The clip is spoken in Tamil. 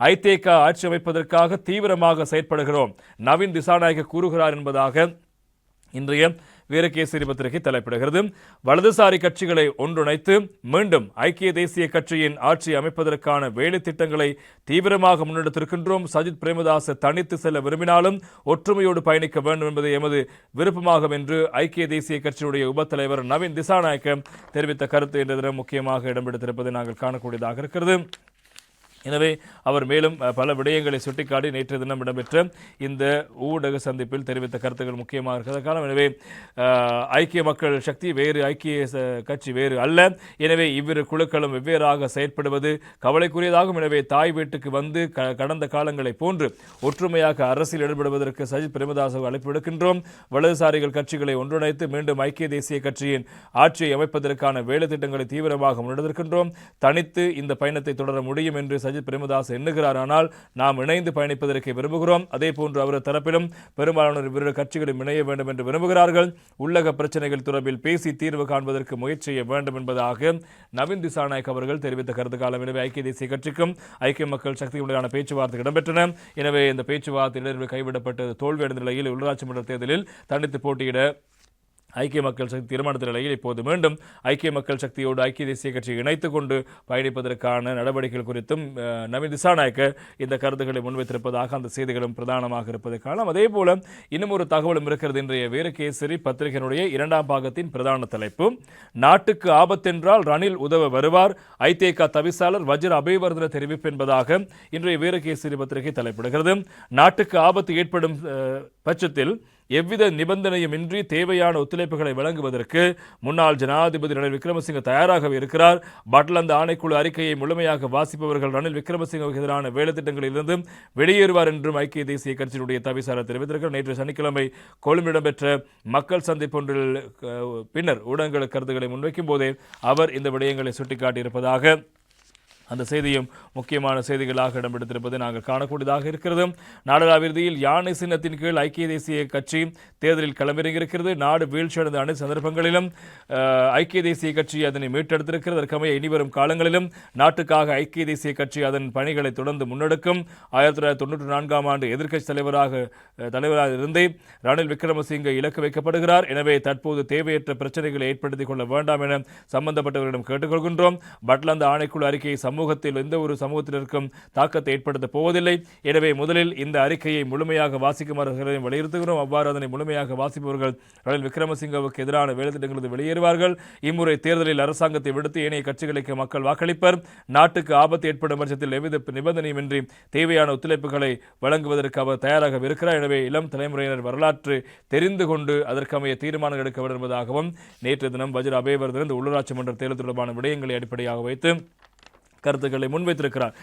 ஐதேக ஆட்சி அமைப்பதற்காக தீவிரமாக செயற்படுகிறோம். நவீன் திசாநாயக கூறுகிறார் என்பதாக இன்றைய வீரகேசரி பத்திரிகை தலைப்பிடுகிறது. வலதுசாரி கட்சிகளை ஒன்றிணைத்து மீண்டும் ஐக்கிய தேசிய கட்சியின் ஆட்சி அமைப்பதற்கான வேலை திட்டங்களை தீவிரமாக முன்னெடுத்திருக்கின்றோம். சஜித் பிரேமதாஸ் தனித்து செல்ல விரும்பினாலும் ஒற்றுமையோடு பயணிக்க வேண்டும் என்பது எமது விருப்பமாகும் என்று ஐக்கிய தேசிய கட்சியுடைய உபத்தலைவர் நவீன் திசாநாயக்க தெரிவித்த கருத்து என்ற முக்கியமாக இடம்பெடுத்திருப்பதை நாங்கள் காணக்கூடியதாக இருக்கிறது. எனவே அவர் மேலும் பல விடயங்களை சுட்டிக்காட்டி நேற்று தினம் இடம்பெற்ற இந்த ஊடக சந்திப்பில் தெரிவித்த கருத்துக்கள் முக்கியமாக இருக்கிறது. காரணம் எனவே ஐக்கிய மக்கள் சக்தி வேறு ஐக்கிய கட்சி வேறு அல்ல. எனவே இவ்விரு குழுக்களும் வெவ்வேறாக செயற்படுவது கவலைக்குரியதாகும். எனவே தாய் வீட்டுக்கு வந்து க- கடந்த காலங்களைப் போன்று ஒற்றுமையாக அரசியல் ஈடுபடுவதற்கு சஜித் பிரேமதாசு அழைப்பு விடுக்கின்றோம். வலதுசாரிகள் கட்சிகளை ஒன்றிணைத்து மீண்டும் ஐக்கிய தேசிய கட்சியின் ஆட்சியை அமைப்பதற்கான வேலை திட்டங்களை தீவிரமாக முன்னெடுத்திருக்கின்றோம். தனித்து இந்த பயணத்தை தொடர முடியும் என்று சஜித் பிரேமதாஸ் எண்ணுகிறார். ஆனால் நாம் இணைந்து பயணிப்பதற்கு விரும்புகிறோம். அதே போன்று அவரது தரப்பிலும் பெரும்பாலானோர் இவ்விரு கட்சிகளும் இணைய வேண்டும் என்று விரும்புகிறார்கள். உள்ளக பிரச்சனைகள் தொடர்பில் பேசி தீர்வு காண்பதற்கு முயற்சி செய்ய வேண்டும் என்பதாக நவீன் திசாநாயக் அவர்கள் தெரிவித்த கருத்து காலம் எனவே ஐக்கிய தேசிய கட்சிக்கும் ஐக்கிய மக்கள் சக்தியுடனான பேச்சுவார்த்தை இடம்பெற்றன. எனவே இந்த பேச்சுவார்த்தையில் கைவிடப்பட்டு தோல்வியடைந்த நிலையில் உள்ளாட்சி மன்ற தேர்தலில் தனித்து போட்டியிட ஐக்கிய மக்கள் சக்தி தீர்மானத்தின் நிலையில் இப்போது மீண்டும் ஐக்கிய மக்கள் சக்தியோடு ஐக்கிய தேசிய கட்சியை இணைத்துக் கொண்டு பயணிப்பதற்கான நடவடிக்கைகள் குறித்தும் நவீன் திசாநாயக்க இந்த கருத்துக்களை முன்வைத்திருப்பதாக அந்த செய்திகளும் பிரதானமாக இருப்பதை காணலாம். அதே போல இன்னும் ஒரு தகவலும் இருக்கிறது. இன்றைய வீரகேசரி பத்திரிகையினுடைய இரண்டாம் பாகத்தின் பிரதான தலைப்பு. நாட்டுக்கு ஆபத்தென்றால் ரணில் உதவ வருவார். ஐதேக தவிசாளர் வஜ்ர அபயவர்தன தெரிவிப்பு என்பதாக இன்றைய வீரகேசரி பத்திரிகை தலைப்பிடுகிறது. நாட்டுக்கு ஆபத்து ஏற்படும் பட்சத்தில் எவ்வித நிபந்தனையுமின்றி தேவையான ஒத்துழைப்புகளை வழங்குவதற்கு முன்னாள் ஜனாதிபதி ரணில் விக்ரமசிங்க தயாராக இருக்கிறார். பட்லந்த ஆணைக்குழு அறிக்கையை முழுமையாக வாசிப்பவர்கள் ரணில் விக்ரமசிங்கவுக்கு எதிரான வேலைத்திட்டங்களிலிருந்து வெளியேறுவார் என்றும் ஐக்கிய தேசிய கட்சியினுடைய தவிசாரர் தெரிவித்திருக்கிறார். நேற்று சனிக்கிழமை கொழும்பு இடம்பெற்ற மக்கள் சந்திப்பொன்றில் பின்னர் ஊடகங்களுக்கு கருத்துக்களை முன்வைக்கும் போதே அவர் இந்த விடயங்களை சுட்டிக்காட்டியிருப்பதாக அந்த செய்தியும் முக்கியமான செய்திகளாக இடம்பெடுத்திருப்பதை நாங்கள் காணக்கூடியதாக இருக்கிறது. நாடளாவிறுதியில் யானை சின்னத்தின் கீழ் ஐக்கிய தேசிய கட்சி தேர்தலில் களமிறங்கியிருக்கிறது. நாடு வீழ்ச்சியடைந்த அனைத்து சந்தர்ப்பங்களிலும் ஐக்கிய தேசிய கட்சி அதனை மீட்டெடுத்திருக்கிறது. அதற்கமைய இனிவரும் காலங்களிலும் நாட்டுக்காக ஐக்கிய தேசிய கட்சி அதன் பணிகளை தொடர்ந்து முன்னெடுக்கும். ஆயிரத்தி தொள்ளாயிரத்தி தொண்ணூற்றி நான்காம் ஆண்டு எதிர்க்கட்சி தலைவராக தலைவராக இருந்தே ரணில் விக்ரமசிங்கே இலக்கு வைக்கப்படுகிறார். எனவே தற்போது தேவையற்ற பிரச்சனைகளை ஏற்படுத்திக் கொள்ள வேண்டாம் என சம்பந்தப்பட்டவர்களிடம் கேட்டுக்கொள்கின்றோம். பட்லாந்து ஆணைக்குழு அறிக்கையை சமூகத்தில் எந்த ஒரு சமூகத்தினருக்கும் தாக்கத்தை ஏற்படுத்தப் போவதில்லை. எனவே முதலில் இந்த அறிக்கையை முழுமையாக வாசிக்குமாறு வலியுறுத்துகிறோம். அவ்வாறு அதனை முழுமையாக வாசிப்பவர்கள் ரணில் விக்ரமசிங்கவுக்கு எதிரான வேலைத்திட்டங்களிலிருந்து வெளியேறுவார்கள். இம்முறை தேர்தலில் அரசாங்கத்தை விடுத்து ஏனைய கட்சிகளுக்கு மக்கள் வாக்களிப்பர். நாட்டுக்கு ஆபத்து ஏற்படும் பட்சத்தில் எவ்வித நிபந்தனையுமின்றி தேவையான ஒத்துழைப்புகளை வழங்குவதற்கு அவர் தயாராக இருக்கிறார். எனவே இளம் தலைமுறையினர் வரலாற்று தெரிந்து கொண்டு அதற்கமைய தீர்மானம் எடுக்க வேண்டும் நேற்று தினம் வஜ்ர அபேவர்தன் இந்த உள்ளூராட்சி மன்ற தேர்தல் தொடர்பான விடயங்களை அடிப்படையாக வைத்து கருத்துக்களை முன்வைத்திருக்கிறார்.